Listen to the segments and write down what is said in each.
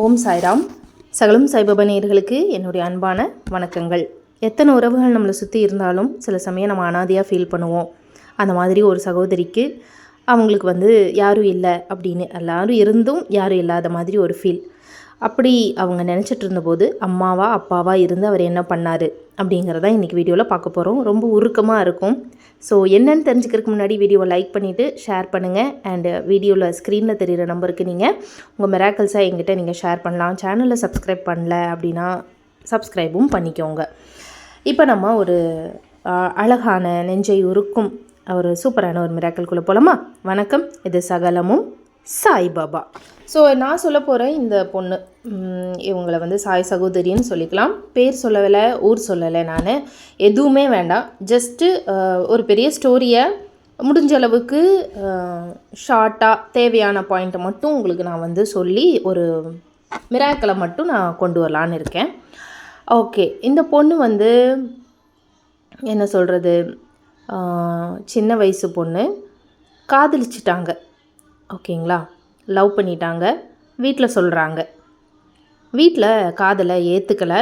ஓம் சாய்ராம். சகலம் சாய்பாபா நேயர்களுக்கு என்னுடைய அன்பான வணக்கங்கள். எத்தனை உறவுகள் நம்மளை சுற்றி இருந்தாலும் சில சமயம் நம்ம அனாதையாக ஃபீல் பண்ணுவோம். அந்த மாதிரி ஒரு சகோதரிக்கு அவங்களுக்கு வந்து யாரும் இல்லை அப்படின்னு எல்லாரும் இருந்தும் யாரும் இல்லாத மாதிரி ஒரு ஃபீல் அப்படி அவங்க நினச்சிட்டு இருந்தபோது அம்மாவா அப்பாவா இருந்து அவர் என்ன பண்ணார் அப்படிங்கிறத இன்றைக்கி வீடியோவில் பார்க்க போகிறோம் ரொம்ப உருக்கமாக இருக்கும். ஸோ என்னென்னு தெரிஞ்சுக்கிறதுக்கு முன்னாடி வீடியோவை லைக் பண்ணிவிட்டு ஷேர் பண்ணுங்கள் அண்டு வீடியோவில் ஸ்க்ரீனில் தெரிகிற நம்பருக்கு நீங்கள் உங்கள் மெராக்கல்ஸாக எங்கிட்ட நீங்கள் ஷேர் பண்ணலாம். சேனலில் சப்ஸ்கிரைப் பண்ணல அப்படின்னா சப்ஸ்கிரைபும் பண்ணிக்கோங்க. இப்போ நம்ம ஒரு அழகான நெஞ்சை உருக்கும் ஒரு சூப்பரான ஒரு மிராக்கல்குள்ளே போகலாமா வணக்கம். இது சகலமும் சாய்பாபா. ஸோ நான் சொல்ல போகிற இந்த பொண்ணு. இவங்களை வந்து சாய் சகோதரின்னு சொல்லிக்கலாம். பேர் சொல்லலை ஊர் சொல்லலை நான். எதுவுமே வேண்டாம். ஜஸ்ட்டு ஒரு பெரிய ஸ்டோரியை முடிஞ்ச அளவுக்கு ஷார்ட்டாக தேவையான பாயிண்ட்டை மட்டும் உங்களுக்கு நான் வந்து சொல்லி ஒரு மிராக்களை மட்டும் நான் கொண்டு வரலான்னு இருக்கேன். ஓகே இந்த பொண்ணு வந்து என்ன சொல்கிறது சின்ன வயசு பொண்ணு. காதலிச்சிட்டாங்க. ஓகேங்களா லவ் பண்ணிட்டாங்க. வீட்டில் சொல்கிறாங்க வீட்டில் காதலை ஏற்றுக்கலை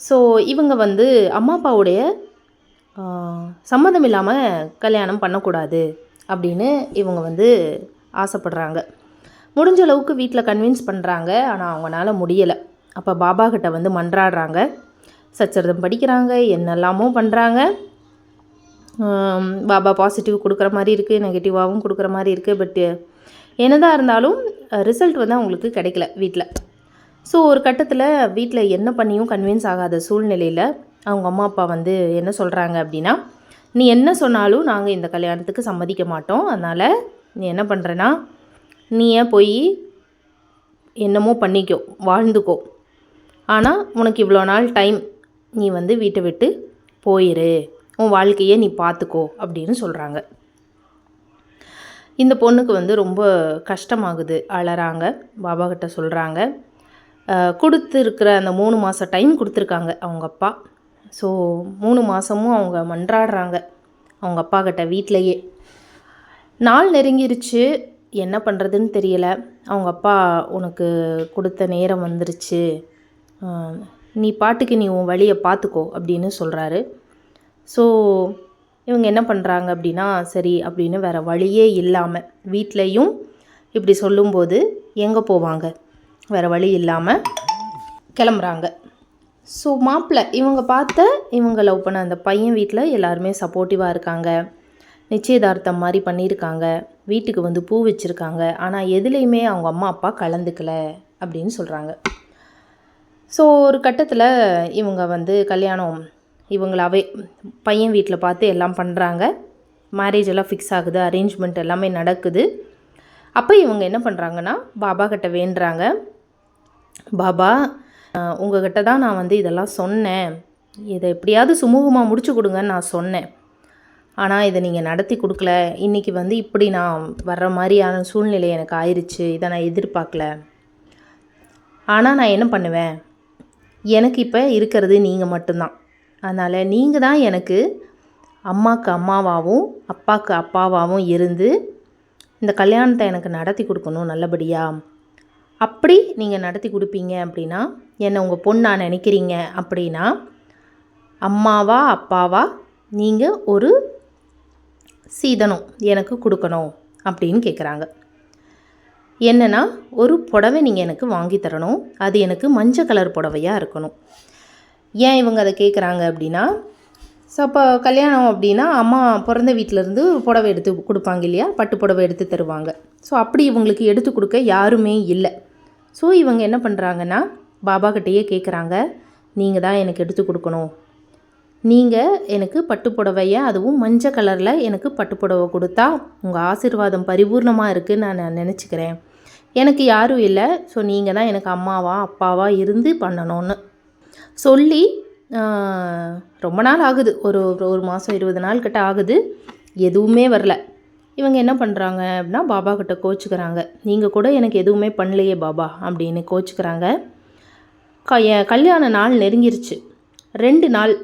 ஸோ இவங்க வந்து அம்மா அப்பாவுடைய சம்மந்தம் சம்மதம் இல்லாமல் கல்யாணம் பண்ணக்கூடாது அப்படின்னு இவங்க வந்து ஆசைப்படுறாங்க. முடிஞ்ச அளவுக்கு வீட்டில் கன்வின்ஸ் பண்ணுறாங்க ஆனால் அவங்களால முடியலை. அப்போ பாபா கிட்ட வந்து மன்றாடுறாங்க. சச்சரிதம் படிக்கிறாங்க. என்னெல்லாமோ பண்ணுறாங்க பாபா பாசிட்டிவ் கொடுக்குற மாதிரி இருக்குது நெகட்டிவாகவும் கொடுக்குற மாதிரி இருக்குது பட் என்னதான் இருந்தாலும் ரிசல்ட் வந்து அவங்களுக்கு கிடைக்கல வீட்டில் ஸோ ஒரு கட்டத்தில் வீட்டில் என்ன பண்ணியும் கன்வின்ஸ் ஆகாத சூழ்நிலையில் அவங்க அம்மா அப்பா வந்து என்ன சொல்கிறாங்க அப்படின்னா நீ என்ன சொன்னாலும் நாங்கள் இந்த கல்யாணத்துக்கு சம்மதிக்க மாட்டோம். அதனால் நீ என்ன பண்ணுறேன்னா நீ ஏன் போய் என்னமோ பண்ணிக்கோ வாழ்ந்துக்கோ. ஆனால் உனக்கு இவ்வளோ நாள் டைம் நீ வந்து வீட்டை விட்டு போயிரு. உன் வாழ்க்கையை நீ பார்த்துக்கோ. அப்படின்னு சொல்கிறாங்க இந்த பொண்ணுக்கு வந்து ரொம்ப கஷ்டமாகுது அழறாங்க. பாபா கிட்ட சொல்கிறாங்க கொடுத்துருக்கிற அந்த மூணு மாதம் டைம் கொடுத்துருக்காங்க அவங்க அப்பா. ஸோ மூணு மாதமும் அவங்க மன்றாடுறாங்க அவங்க அப்பா கிட்ட வீட்டிலையே நாள் நெருங்கிருச்சு. என்ன பண்ணுறதுன்னு தெரியல. அவங்க அப்பா உனக்கு கொடுத்த நேரம் வந்துருச்சு. நீ பாட்டுக்கு நீ உன் வழியை பார்த்துக்கோ அப்படின்னு சொல்கிறாரு ஸோ இவங்க என்ன பண்ணுறாங்க அப்படின்னா சரி அப்படின்னு வேறு வழியே இல்லாமல் வீட்லேயும் இப்படி சொல்லும்போது எங்கே போவாங்க? வேறு வழி இல்லாமல் கிளம்புறாங்க. ஸோ மாப்பிள்ளை இவங்க பார்த்த இவங்க லவ் பண்ண அந்த பையன் வீட்டில் எல்லாருமே சப்போர்ட்டிவாக இருக்காங்க. நிச்சயதார்த்தம் மாதிரி பண்ணியிருக்காங்க. வீட்டுக்கு வந்து பூ வச்சுருக்காங்க. ஆனால் எதுலேயுமே அவங்க அம்மா அப்பா கலந்துக்கல அப்படின்னு சொல்கிறாங்க ஸோ ஒரு கட்டத்தில் இவங்க வந்து கல்யாணம் இவங்களாவே பையன் வீட்டில் பார்த்து எல்லாம் பண்ணுறாங்க. மேரேஜ் எல்லாம் ஃபிக்ஸ் ஆகுது அரேஞ்ச்மெண்ட் எல்லாமே நடக்குது. அப்போ இவங்க என்ன பண்ணுறாங்கன்னா பாபா கிட்ட வேண்டுறாங்க. பாபா உங்ககிட்ட தான் நான் வந்து இதெல்லாம் சொன்னேன். இதை எப்படியாவது சுமூகமாக முடிச்சு கொடுங்கன்னு நான் சொன்னேன். ஆனால் இதை நீங்கள் நடத்தி கொடுக்கல. இன்றைக்கி வந்து இப்படி நான் வர்ற மாதிரியான சூழ்நிலை எனக்கு ஆயிடுச்சு இதை நான் எதிர்பார்க்கல. ஆனால் நான் என்ன பண்ணுவேன்? எனக்கு இப்போ இருக்கிறது நீங்கள் மட்டும்தான். அதனால் நீங்கள் தான் எனக்கு அம்மாவுக்கு அம்மாவாகவும் அப்பாவுக்கு அப்பாவாகவும் இருந்து இந்த கல்யாணத்தை எனக்கு நடத்தி கொடுக்கணும் நல்லபடியாக அப்படி நீங்கள் நடத்தி கொடுப்பீங்க அப்படின்னா என்னை உங்கள் பொண்ணாக நினைக்கிறீங்க அப்படின்னா அம்மாவா அப்பாவா நீங்கள் ஒரு சீதனம் எனக்கு கொடுக்கணும் அப்படின்னு கேட்குறாங்க என்னென்னா ஒரு புடவை நீங்கள் எனக்கு வாங்கி தரணும். அது எனக்கு மஞ்சள் கலர் புடவையாக இருக்கணும். ஏன் இவங்க அதை கேட்குறாங்க அப்படின்னா ஸோ அப்போ கல்யாணம் அப்படின்னா அம்மா பிறந்த வீட்டிலேருந்து ஒரு புடவை எடுத்து கொடுப்பாங்க இல்லையா? பட்டு புடவை எடுத்து தருவாங்க. ஸோ அப்படி இவங்களுக்கு எடுத்து கொடுக்க யாருமே இல்லை. ஸோ இவங்க என்ன பண்ணுறாங்கன்னா பாபா கிட்டேயே கேட்குறாங்க நீங்கள் தான் எனக்கு எடுத்து கொடுக்கணும். நீங்கள் எனக்கு பட்டு புடவைய அதுவும் மஞ்சள் கலரில் எனக்கு பட்டு புடவை கொடுத்தா உங்கள் ஆசீர்வாதம் பரிபூர்ணமாக இருக்குன்னு நான் நினச்சிக்கிறேன். எனக்கு யாரும் இல்லை. ஸோ நீங்கள் தான் எனக்கு அம்மாவா அப்பாவா இருந்து பண்ணணும்னு. சொல்லி ரொம்ப நாள் ஆகுது. ஒரு ஒரு- ஒரு மாதம் இருபது நாள் கிட்ட ஆகுது. எதுவுமே வரல. இவங்க என்ன பண்ணுறாங்க அப்படின்னா பாபா கிட்ட கோச்சுக்கிறாங்க. நீங்கள் கூட எனக்கு எதுவுமே பண்ணலையே பாபா அப்படின்னு கோச்சுக்கிறாங்க. க என் கல்யாண நாள் நெருங்கிருச்சு. ரெண்டு நாள்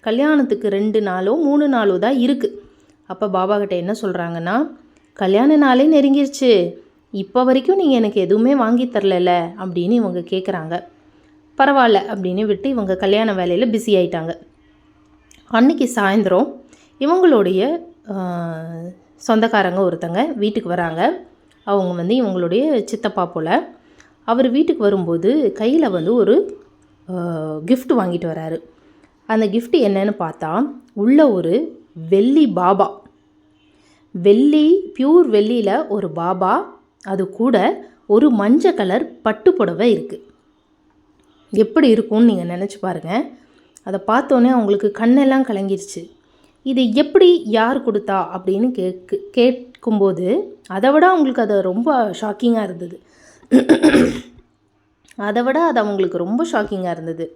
கல்யாணத்துக்கு ரெண்டு நாளோ மூணு நாளோ தான் இருக்குது அப்போ பாபா கிட்ட என்ன சொல்கிறாங்கன்னா கல்யாண நாளே நெருங்கிருச்சு. இப்போ வரைக்கும் நீங்கள் எனக்கு எதுவுமே வாங்கி தரல அப்படின்னு இவங்க கேட்குறாங்க பரவாயில்ல அப்படின்னு விட்டு இவங்க கல்யாண வேலையில் பிஸி ஆயிட்டாங்க. அன்னைக்கு சாயந்தரம் இவங்களுடைய சொந்தக்காரங்க ஒருத்தங்க வீட்டுக்கு வராங்க. அவங்க வந்து இவங்களுடைய சித்தப்பா போல். அவர் வீட்டுக்கு வரும்போது கையில் வந்து ஒரு கிஃப்ட் வாங்கிட்டு வராரு. அந்த கிஃப்ட் என்னன்னு பார்த்தா உள்ள ஒரு வெள்ளி பாபா. வெள்ளி பியூர் வெள்ளியில் ஒரு பாபா அது கூட ஒரு மஞ்சள் கலர் பட்டு புடவை இருக்குது எப்படி இருக்கும்னு நீங்கள் நினச்சி பாருங்கள் அதை பார்த்தோன்னே அவங்களுக்கு கண்ணெல்லாம் கலங்கிருச்சு. இது எப்படி யார் கொடுத்தா அப்படின்னு கேட்கு கேட்கும்போது அதை விட அவங்களுக்கு அது ரொம்ப ஷாக்கிங்காக இருந்தது. அதை விட அது அவங்களுக்கு ரொம்ப ஷாக்கிங்காக இருந்தது.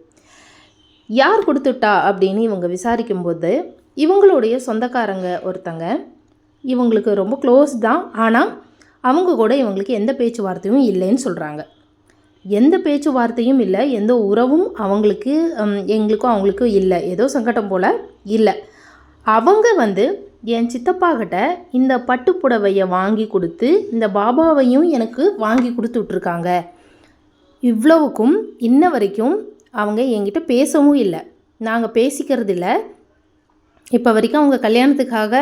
யார் கொடுத்துட்டா அப்படின்னு இவங்க விசாரிக்கும்போது இவங்களுடைய சொந்தக்காரங்க ஒருத்தங்க இவங்களுக்கு ரொம்ப க்ளோஸ் தான். ஆனால் அவங்க கூட இவங்களுக்கு எந்த பேச்சுவார்த்தையும் இல்லைன்னு சொல்கிறாங்க எந்த பேச்சுவார்த்தையும் இல்லை எந்த உறவும் அவங்களுக்கு எங்களுக்கும் அவங்களுக்கும் இல்லை. ஏதோ சங்கடம் போல் இல்லை. அவங்க வந்து என் சித்தப்பா கிட்ட இந்த பட்டு புடவையை வாங்கி கொடுத்து இந்த பாபாவையும் எனக்கு வாங்கி கொடுத்து விட்ருக்காங்க இவ்வளவுக்கும் இன்ன வரைக்கும் அவங்க என்கிட்ட பேசவும் இல்லை. நாங்கள் பேசிக்கிறது இல்லை. இப்போ வரைக்கும் அவங்க கல்யாணத்துக்காக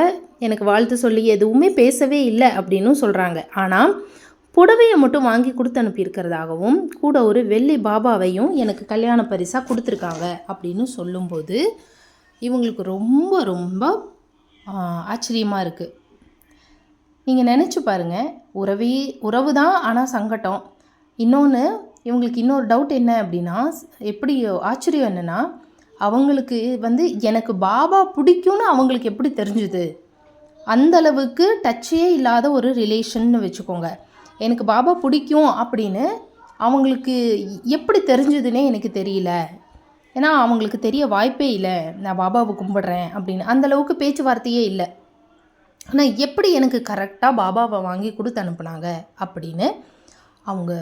எனக்கு வாழ்த்து சொல்லி எதுவுமே பேசவே இல்லை அப்படின்னும் சொல்கிறாங்க ஆனால் புடவையை மட்டும் வாங்கி கொடுத்து அனுப்பியிருக்கிறதாகவும் கூட ஒரு வெள்ளி பாபாவையும் எனக்கு கல்யாண பரிசாக கொடுத்துருக்காங்க அப்படின்னு சொல்லும்போது இவங்களுக்கு ரொம்ப ரொம்ப ஆச்சரியமாக இருக்குது நீங்கள் நினச்சி பாருங்கள் உறவே உறவு தான் ஆனால் சங்கடம் இன்னொன்று இவங்களுக்கு இன்னொரு டவுட் என்ன அப்படின்னா எப்படி ஆச்சரியம் என்னென்னா அவங்களுக்கு வந்து எனக்கு பாபா பிடிக்கும்னு அவங்களுக்கு எப்படி தெரிஞ்சுது? அந்தளவுக்கு டச்சே இல்லாத ஒரு ரிலேஷன்னு வச்சுக்கோங்க. எனக்கு பாபா பிடிக்கும் அப்படின்னு அவங்களுக்கு எப்படி தெரிஞ்சதுன்னே எனக்கு தெரியல. ஏன்னா அவங்களுக்கு தெரிய வாய்ப்பே இல்லை. நான் பாபாவை கும்பிட்றேன் அப்படின்னு. அந்த அளவுக்கு பேச்சுவார்த்தையே இல்லை. ஆனால் எப்படி எனக்கு கரெக்டாக பாபாவை வாங்கி கொடுத்து அனுப்புனாங்க அப்படின்னு அவங்க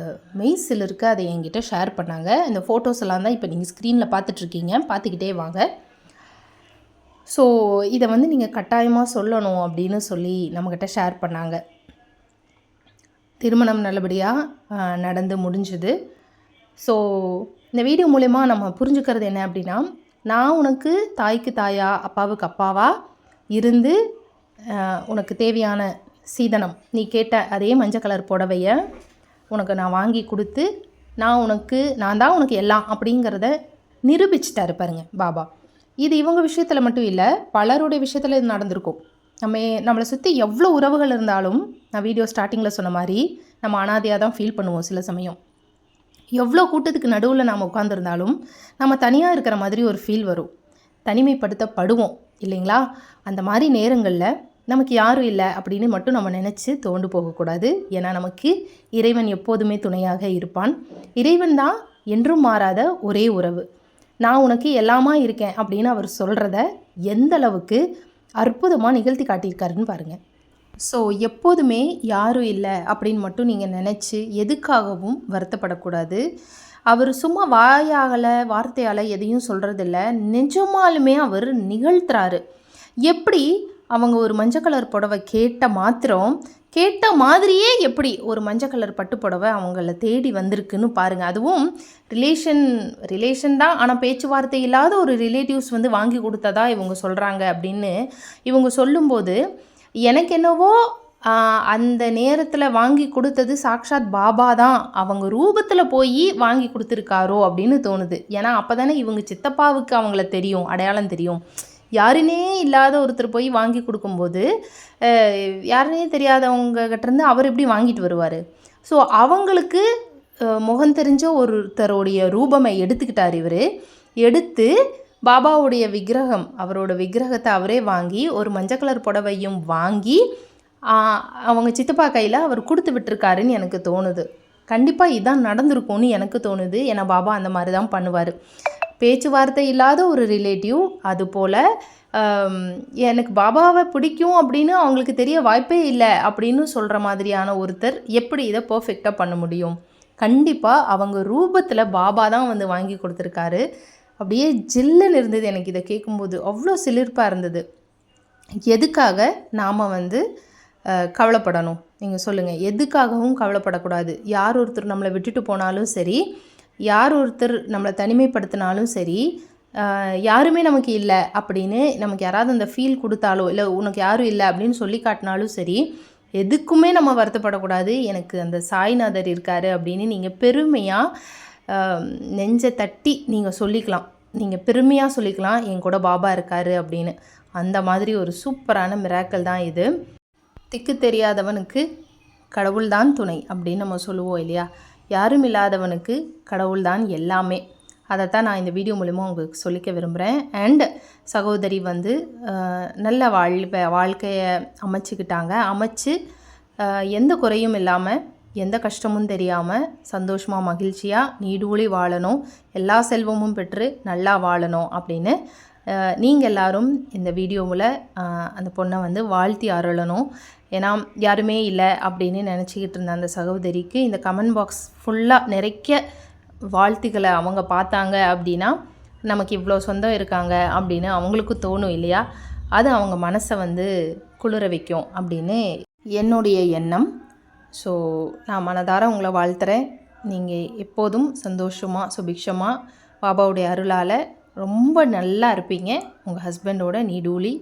மெய்ஸில் இருக்க அதை என்கிட்ட ஷேர் பண்ணாங்க. இந்த ஃபோட்டோஸ் எல்லாம் தான் இப்போ நீங்கள் ஸ்க்ரீனில் பார்த்துட்ருக்கீங்க பார்த்துக்கிட்டே வாங்க. ஸோ இதை வந்து நீங்கள் கட்டாயமாக சொல்லணும் அப்படின்னு சொல்லி நம்மக்கிட்ட ஷேர் பண்ணாங்க. திருமணம் நல்லபடியாக நடந்து முடிஞ்சுது. ஸோ இந்த வீடியோ மூலயமா நம்ம புரிஞ்சுக்கிறது என்ன அப்படின்னா நான் உனக்கு தாய்க்கு தாயா அப்பாவுக்கு அப்பாவா இருந்து உனக்கு தேவையான சீதனம் நீ கேட்ட அதே மஞ்சள் கலர் புடவைய உனக்கு நான் வாங்கி கொடுத்து நான் உனக்கு நான் தான் உனக்கு எல்லாம் அப்படிங்கிறத நிரூபிச்சிட்டாரு பாருங்க பாபா. இது இவங்க விஷயத்தில் மட்டும் இல்லை பலருடைய விஷயத்தில் இது நடந்திருக்கும். நம்ம நம்மளை சுற்றி எவ்வளோ உறவுகள் இருந்தாலும் நான் வீடியோ ஸ்டார்டிங்கில் சொன்ன மாதிரி நம்ம அனாதையாக தான் ஃபீல் பண்ணுவோம் சில சமயம். எவ்வளோ கூட்டத்துக்கு நடுவில் நாம் உட்காந்துருந்தாலும் நம்ம தனியாக இருக்கிற மாதிரி ஒரு ஃபீல் வரும். தனிமைப்படுத்தப்படுவோம் இல்லைங்களா? அந்த மாதிரி நேரங்களில் நமக்கு யாரும் இல்லை அப்படின்னு மட்டும் நம்ம நினச்சி தோண்டு போகக்கூடாது. ஏன்னா நமக்கு இறைவன் எப்போதுமே துணையாக இருப்பான். இறைவன் தான் என்றும் மாறாத ஒரே உறவு. நான் உனக்கு எல்லாமா இருக்கேன் அப்படின்னு அவர் சொல்கிறத எந்த அளவுக்கு அற்புதமாக நிகழ்த்தி காட்டியிருக்காருன்னு பாருங்கள் ஸோ எப்போதுமே யாரும் இல்லை அப்படின்னு மட்டும் நீங்கள் நினச்சி எதுக்காகவும் வருத்தப்படக்கூடாது. அவர் சும்மா வாயாகலை வார்த்தையால் எதையும் சொல்கிறதில்ல நிஜமாலுமே அவர் நிகழ்த்துறாரு. எப்படி அவங்க ஒரு மஞ்சள் கலர் புடவை கேட்ட மாத்திரம் கேட்ட மாதிரியே எப்படி ஒரு மஞ்சள் கலர் பட்டு புடவை அவங்கள தேடி வந்திருக்குன்னு பாருங்கள் அதுவும் ரிலேஷன் ரிலேஷன் தான். ஆனால் பேச்சுவார்த்தை இல்லாத ஒரு ரிலேட்டிவ்ஸ் வந்து வாங்கி கொடுத்ததா இவங்க சொல்கிறாங்க அப்படின்னு இவங்க சொல்லும்போது எனக்கு என்னவோ அந்த நேரத்தில் வாங்கி கொடுத்தது சாக்ஷாத் பாபா தான். அவங்க ரூபத்தில் போய் வாங்கி கொடுத்துருக்காரோ அப்படின்னு தோணுது. ஏன்னா அப்போ தானே இவங்க சித்தப்பாவுக்கு அவங்கள தெரியும் அடையாளம் தெரியும். யாருனே இல்லாத ஒருத்தர் போய் வாங்கி கொடுக்கும்போது யாருனே தெரியாதவங்க கிட்டேருந்து அவர் எப்படி வாங்கிட்டு வருவார்? ஸோ அவங்களுக்கு முகம் தெரிஞ்ச ஒருத்தருடைய ரூபமை எடுத்துக்கிட்டார் இவர். எடுத்து பாபாவுடைய விக்கிரகம் அவரோட விக்கிரகத்தை அவரே வாங்கி ஒரு மஞ்சள் கலர் புடவையும் வாங்கி அவங்க சித்தப்பா கையில் அவர் கொடுத்து விட்டுருக்காருன்னு எனக்கு தோணுது. கண்டிப்பாக இதான் நடந்திருக்கும்னு எனக்கு தோணுது. ஏன்னா பாபா அந்த மாதிரி தான் பண்ணுவார். பேச்சுவார்த்தை இல்லாத ஒரு ரிலேட்டிவ் அதுபோல் எனக்கு பாபாவை பிடிக்கும் அப்படின்னு அவங்களுக்கு தெரிய வாய்ப்பே இல்லை அப்படின்னு சொல்கிற மாதிரியான ஒருத்தர் எப்படி இதை பர்ஃபெக்டாக பண்ண முடியும்? கண்டிப்பாக அவங்க ரூபத்தில் பாபா தான் வந்து வாங்கி கொடுத்துருக்காரு. அப்படியே ஜில்லுன்னு இருந்தது எனக்கு இதை கேட்கும்போது. அவ்வளோ சிலிர்ப்பாக இருந்தது. எதுக்காக நாம் வந்து கவலைப்படணும்? நீங்கள் சொல்லுங்கள் எதுக்காகவும் கவலைப்படக்கூடாது. யார் ஒருத்தர் நம்மளை விட்டுட்டு போனாலும் சரி யார் ஒருத்தர் நம்மளை தனிமைப்படுத்தினாலும் சரி யாருமே நமக்கு இல்லை அப்படின்னு நமக்கு யாராவது அந்த ஃபீல் கொடுத்தாலோ இல்லை உனக்கு யாரும் இல்லை அப்படின்னு சொல்லி காட்டினாலும் சரி எதுக்குமே நம்ம வருத்தப்படக்கூடாது. எனக்கு அந்த சாய்நாதர் இருக்காரு அப்படின்னு நீங்கள் பெருமையாக நெஞ்சை தட்டி நீங்கள் சொல்லிக்கலாம். நீங்கள் பெருமையாக சொல்லிக்கலாம் என் கூட பாபா இருக்காரு அப்படின்னு. அந்த மாதிரி ஒரு சூப்பரான மிராக்கல் தான் இது. திக்கு தெரியாதவனுக்கு கடவுள்தான் துணை அப்படின்னு நம்ம சொல்லுவோம் இல்லையா? யாரும் இல்லாதவனுக்கு கடவுள்தான் எல்லாமே. அதைத்தான் நான் இந்த வீடியோ மூலிமா உங்களுக்கு சொல்லிக்க விரும்புகிறேன் அண்ட் சகோதரி வந்து நல்ல வாழ் வாழ்க்கையை அமைச்சுக்கிட்டாங்க. அமைச்சு எந்த குறையும் இல்லாமல் எந்த கஷ்டமும் தெரியாமல் சந்தோஷமாக மகிழ்ச்சியாக நீடூழி வாழணும். எல்லா செல்வமும் பெற்று நல்லா வாழணும் அப்படின்னு நீங்கள் எல்லாரும் இந்த வீடியோவில் அந்த பொண்ணை வந்து வாழ்த்தி அருளணும். ஏன்னா யாருமே இல்லை அப்படின்னு நினச்சிக்கிட்டு இருந்த அந்த சகோதரிக்கு இந்த கமெண்ட் பாக்ஸ் ஃபுல்லாக நிறைய வாழ்த்துக்களை அவங்க பார்த்தாங்க அப்படின்னா நமக்கு இவ்வளோ சொந்தம் இருக்காங்க அப்படின்னு அவங்களுக்கு தோணும் இல்லையா? அது அவங்க மனசை வந்து குளிர வைக்கும் அப்படின்னு என்னுடைய எண்ணம். ஸோ நான் மனதார உங்களை வாழ்த்துறேன். நீங்கள் எப்போதும் சந்தோஷமாக சுபிக்ஷமாக பாபாவுடைய அருளால் ரொம்ப நல்லா இருப்பீங்க. உங்கள் ஹஸ்பண்டோட நீடூலி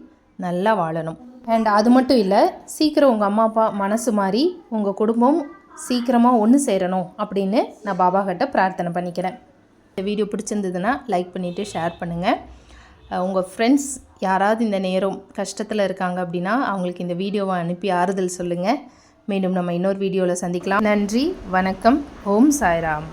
நல்லா வாழணும். அண்ட் அது மட்டும் இல்லை சீக்கிரம் உங்கள் அம்மா அப்பா மனசு மாறி உங்கள் குடும்பம் சீக்கிரமாக ஒன்று சேரணும் அப்படின்னு நான் பாபா கிட்ட பிரார்த்தனை பண்ணிக்கிறேன். இந்த வீடியோ பிடிச்சிருந்ததுன்னா லைக் பண்ணிவிட்டு ஷேர் பண்ணுங்கள் உங்கள் ஃப்ரெண்ட்ஸ் யாராவது இந்த நேரம் கஷ்டத்தில் இருக்காங்க அப்படின்னா அவங்களுக்கு இந்த வீடியோவை அனுப்பி ஆறுதல் சொல்லுங்கள் மீண்டும் நம்ம இன்னொரு வீடியோவில் சந்திக்கலாம். நன்றி வணக்கம். ஓம் சாய்ராம்.